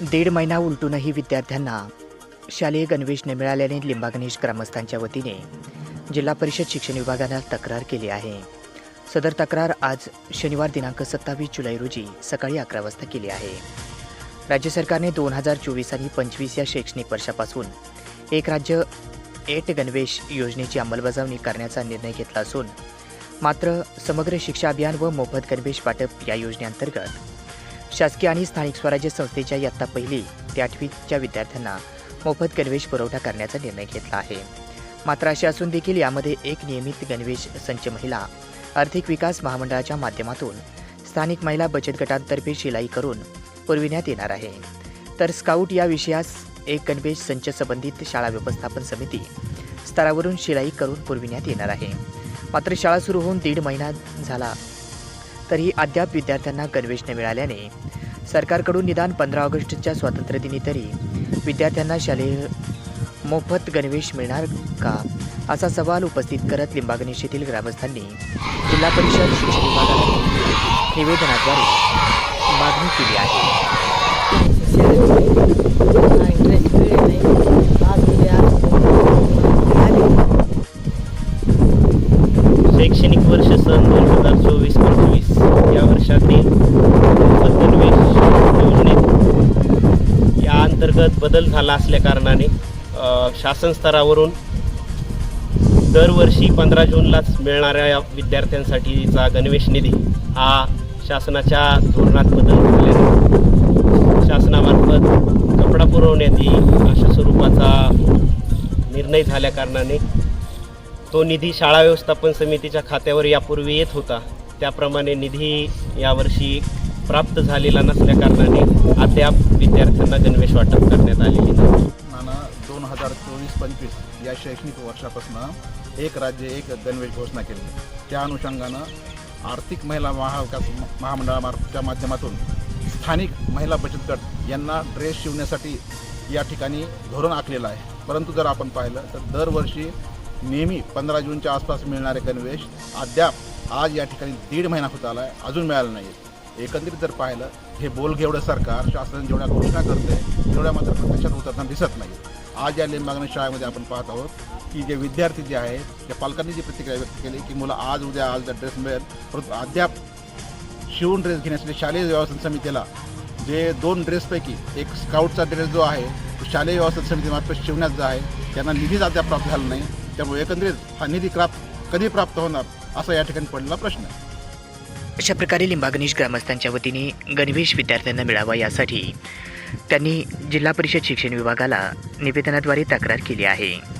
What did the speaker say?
दीड महिना उलटूनही विद्यार्थ्यांना शालेय गणवेश न मिळाल्याने लिंबागणेश ग्रामस्थांच्या वतीने जिल्हा परिषद शिक्षण विभागाला तक्रार केली आहे. सदर तक्रार आज शनिवार दिनांक सत्तावीस जुलै रोजी सकाळी अकरा वाजता केली आहे. राज्य सरकारने दोन हजार चोवीस आणि पंचवीस या शैक्षणिक वर्षापासून एक राज्य एट गणवेश योजनेची अंमलबजावणी करण्याचा निर्णय घेतला असून मात्र समग्र शिक्षा अभियान व मोफत गणवेश वाटप या योजनेअंतर्गत शासकीय आणि स्थानिक स्वराज्य संस्थेच्या इयत्ता पहिली ते आठवीच्या विद्यार्थ्यांना मोफत गणवेश पुरवठा करण्याचा निर्णय घेतला आहे. मात्र असे असून देखील यामध्ये एक नियमित गणवेश संच महिला आर्थिक विकास महामंडळाच्या माध्यमातून स्थानिक महिला बचत गटांतर्फे शिलाई करून पुरविण्यात येणार आहे. तर स्काउट या विषयास एक गणवेश संच संबंधित शाळा व्यवस्थापन समिती स्तरावरून शिलाई करून पुरविण्यात येणार आहे. मात्र शाळा सुरू होऊन दीड महिना झाला तरीही अद्याप विद्यार्थ्यांना गणवेश न मिळाल्याने सरकारकडून निदान पंधरा ऑगस्टच्या स्वातंत्र्यदिनी तरी विद्यार्थ्यांना शालेय मोफत गणवेश मिळणार का? असा सवाल उपस्थित करत लिंबागणेश येथील ग्रामस्थांनी जिल्हा परिषद शिक्षण विभागाला निवेदनाद्वारे मागणी केली आहे. शैक्षणिक वर्ष सन दोन हजार चोवीस पंचवीस या वर्षातील योजनेत या अंतर्गत बदल झाला असल्याकारणाने शासन स्तरावरून दरवर्षी पंधरा जूनलाच मिळणाऱ्या या विद्यार्थ्यांसाठीचा गणवेश निधी हा शासनाच्या धोरणात बदल झाल्याने शासनामार्फत कपडा पुरवण्यात येईल अशा स्वरूपाचा निर्णय झाल्याकारणाने तो निधी शाळा व्यवस्थापन समितीच्या खात्यावर यापूर्वी येत होता. त्याप्रमाणे निधी यावर्षी प्राप्त झालेला नसल्याकारणाने अद्याप विद्यार्थ्यांना गणवेश वाटप करण्यात आलेली नाही. नाना दोन हजार चोवीस पंचवीस या शैक्षणिक वर्षापासून एक राज्य एक गणवेश घोषणा केली. त्या अनुषंगानं आर्थिक महिला महाविकास महामंडळामार्फतच्या माध्यमातून स्थानिक महिला बचत गट यांना ड्रेस शिवण्यासाठी या ठिकाणी धोरण आखलेलं आहे. परंतु जर आपण पाहिलं तर दरवर्षी नेहमी पंधरा जूनच्या आसपास मिळणारे गणवेश अद्याप आज या ठिकाणी दीड महिना होत आला आहे अजून मिळालं नाही एकंदरीत जर पाहिलं हे बोलघेवढं सरकार शासन जेवढ्या घोषणा करते तेवढ्या मात्र प्रत्यक्षात होताना दिसत नाही. आज या लिंबागणे शाळेमध्ये आपण पाहत आहोत की जे विद्यार्थी जे आहेत त्या पालकांनी जी प्रतिक्रिया व्यक्त केली की मुलं आज उद्या आज ड्रेस मिळेल परंतु अद्याप शिवून ड्रेस घेण्यासाठी शालेय व्यवस्थापन समितीला जे दोन ड्रेसपैकी एक स्काउटचा ड्रेस जो आहे तो शालेय व्यवस्थापन समितीमार्फत शिवण्याचा आहे त्यांना निधीच अद्याप प्राप्त झाला नाही. त्यामुळे एकंदरीत हा निधी प्राप्त कधी प्राप्त होणार असा या ठिकाणी पडलेला प्रश्न आहे. अशा प्रकारे लिंबागणेश ग्रामस्थांच्या वतीने गणवेश विद्यार्थ्यांना मिळावा यासाठी त्यांनी जिल्हा परिषद शिक्षण विभागाला निवेदनाद्वारे तक्रार केली आहे.